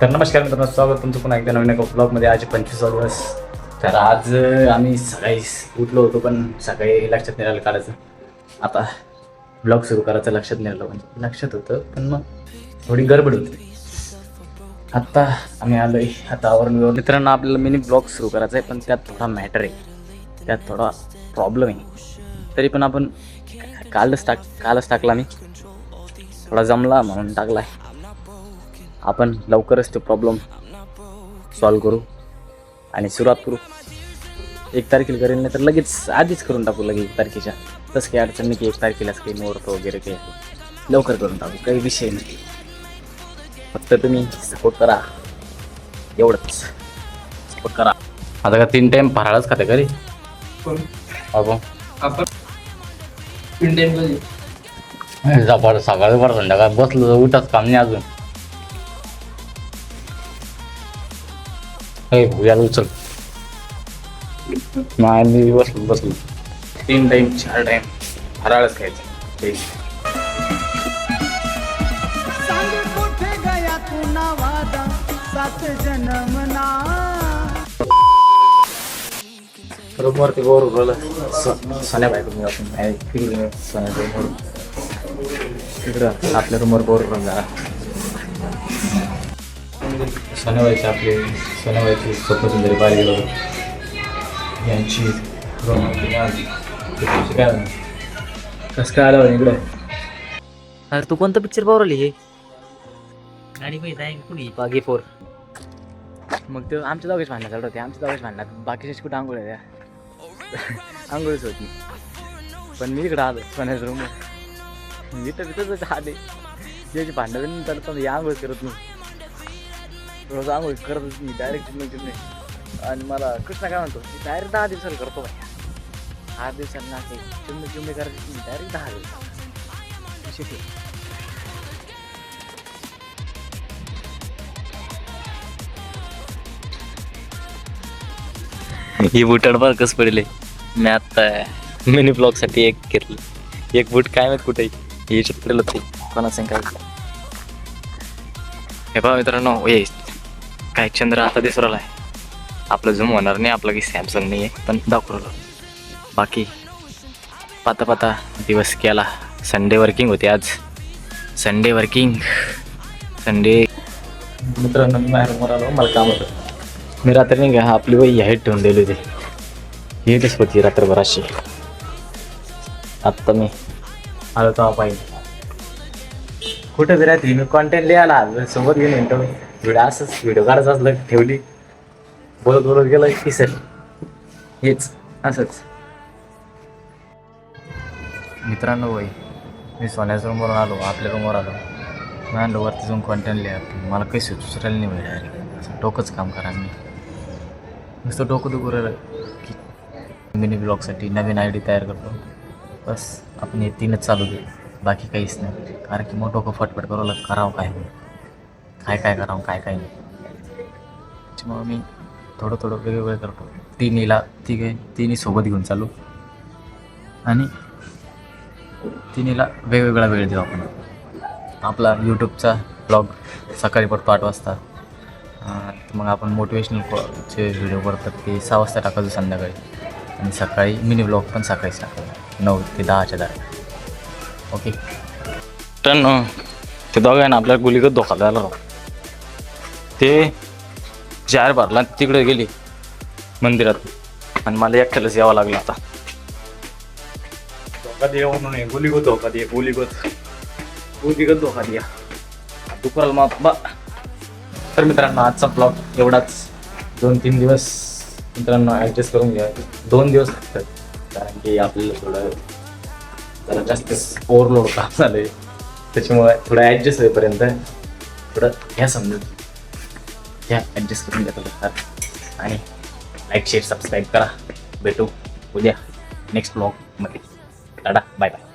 तर नमस्कार मित्रांनो स्वागत तुमचं पुन्हा एकदा नवीन एका ब्लॉगमध्ये आज पंचवीस दिवस तर आज आम्ही सकाळी उठलो होतो पण सकाळी लक्षात नाही आलं काढायचं. आता ब्लॉग सुरू करायचं लक्षात नाही आलं म्हणजे लक्षात होतं पण मग थोडी गडबड होती. आत्ता आम्ही आलोय आता आवरून मित्रांनो आपल्याला मिनी ब्लॉग सुरू करायचा आहे पण त्यात थोडा मॅटर आहे. त्यात थोडा प्रॉब्लेम आहे. तरी पण आपण कालच टाक कालच टाकला मी थोडा जमला म्हणून टाकला आहे आपण लवकरच तो प्रॉब्लेम सॉल्व करू. आणि सुरुवात करू. एक तारखेला करेल नाही तर लगेच आधीच करून टाकू लगेच एक तारखेच्या. तसं काही अडचण नाही की एक तारखेलाच काही मुहूर्त वगैरे काही. लवकर करून टाकू काही विषय नाही. फक्त तुम्ही सपोर्ट करा. एवढंच. सपोर्ट करा. आता का तीन टाइम फराळच खाते घरी बाबा. आपण तीन टाइम सकाळ बरं संध्याकाळ बसलो उठाच काम नाही अजून. हे भुयाला उचल नाही मी बसलो बसलो. तीन टाइम चार टाइम फराळच खायचं. ठीक. सांग कुठे गया तू सात ते बायको मी आपण. नाही तिकडं आपल्या रूमवर बोर उरवलं जरा सोन्याबाईची आपली सोन्याबाईची स्वप्नसुंदरी पाहिली गेलो यांची काय? कसं काय आलं इकडे? अरे तू कोणतं पिक्चर पावरली हे? गाडी पाहिजे आहे कुणी बागी फोर. मग ते आमच्या दोघेच भांडणं चालू होते आमच्या दोघेच भांडणात. बाकीच्या कुठं आंघोळ द्या आंघोळच होती पण मी इकडं आलो सोन्याच्या रूम मी तर तिथंच आले. ज्याची भांडण चालत आंघोळ करत नाही रोज आंघोळ करतच मी डायरेक्ट नाही आणि मला कृष्णा काय म्हणतो मी डायरेक्ट दहा दिवसाला करतो भाई आठ दिवसांना काही. चिमणे चिमणे मी डायरेक्ट दहा दिवस. विषय ही बुटाड बरं कसं पडले? मी आता मिनी ब्लॉकसाठी एक घेतलं. एक बूट काय माहीत कुठे हे पडेल ते कोणाचं काय? हे पहा मित्रांनो ये काय चंद्र आता दिसू राहिला आहे. आपलं झूम होणार नाही आपलं काही सॅमसंग नाही आहे पण दाखवू राहिलो. बाकी पाता पाता दिवस केला. संडे वर्किंग होते आज. संडे वर्किंग संडे मित्रांनो मी बाहेर आलो मला काम होतं. मी रात्री नाही का आपली वही हाईट ठेवून दिली होती. हेटच होती रात्रभर अशी. आत्ता मी आलो तेव्हा पाहिजे. कुठं बी मी कॉन्टेंट लिहायला सोबत घेऊन येतो व्हिडिओ असंच व्हिडिओ काढायचं असलं ठेवली. बोलत बोलत गेलं की सर हेच असंच. मित्रांनो वय मी सोन्याच्या रूमवरून आलो आपल्या रूमवर आलो. मी आणलो वरती जाऊन कॉन्टेंट लिहा. मला काही सुचू नाही डायरेक्ट असं डोकंच काम करा मी नुसतं डोकं दुखू राहिलं की मिनी ब्लॉगसाठी नवीन आय डी तयार करतो. बस आपण हे तीनच चालू दे. बाकी काहीच नाही. कारण की मग डोकं फटफट करावं लागतं करावं काय? नाही काय काय करावं काय काय नाही. त्याच्यामुळं मी थोडं थोडं वेगवेगळं करतो. तिन्हीला तिघे तिन्ही सोबत घेऊन चालू. आणि तिन्हीला वेगवेगळा वेळ देऊ आपण. आपला यूट्यूबचा ब्लॉग सकाळी पडतो आठ वाजता. मग आपण मोटिवेशनल चे व्हिडिओ करतात ते सहा वाजता टाकायचो संध्याकाळी. आणि सकाळी मिनी ब्लॉग पण सकाळीच टाकायचो. नऊ ते दहाच्या दहा ओके मित्रांनो ते दोघांना आपल्याला गुलीगत धोका द्यायला राव ते जार भरला तिकडे गेली मंदिरात. आणि मला एकट्यालाच यावं लागलं आता. धोका दे म्हणून गुलीगत धोका दे गुलीगत. गुलीगत धोका द्या दुपाराला मग बा. तर मित्रांनो आजचा ब्लॉग एवढाच. दोन तीन दिवस मित्रांनो ॲडजस्ट करून घ्या. दोन दिवस लागतात. कारण की आपल्याला थोडं जरा जास्त ओव्हरलोड काम झालंय. त्याच्यामुळे थोडं ॲडजस्ट होईपर्यंत थोडं घ्या समजून. घ्या ॲडजस्ट करून घेतो थोडं आणि लाईक शेअर सबस्क्राईब करा. भेटू उद्या नेक्स्ट ब्लॉगमध्ये टाटा बाय बाय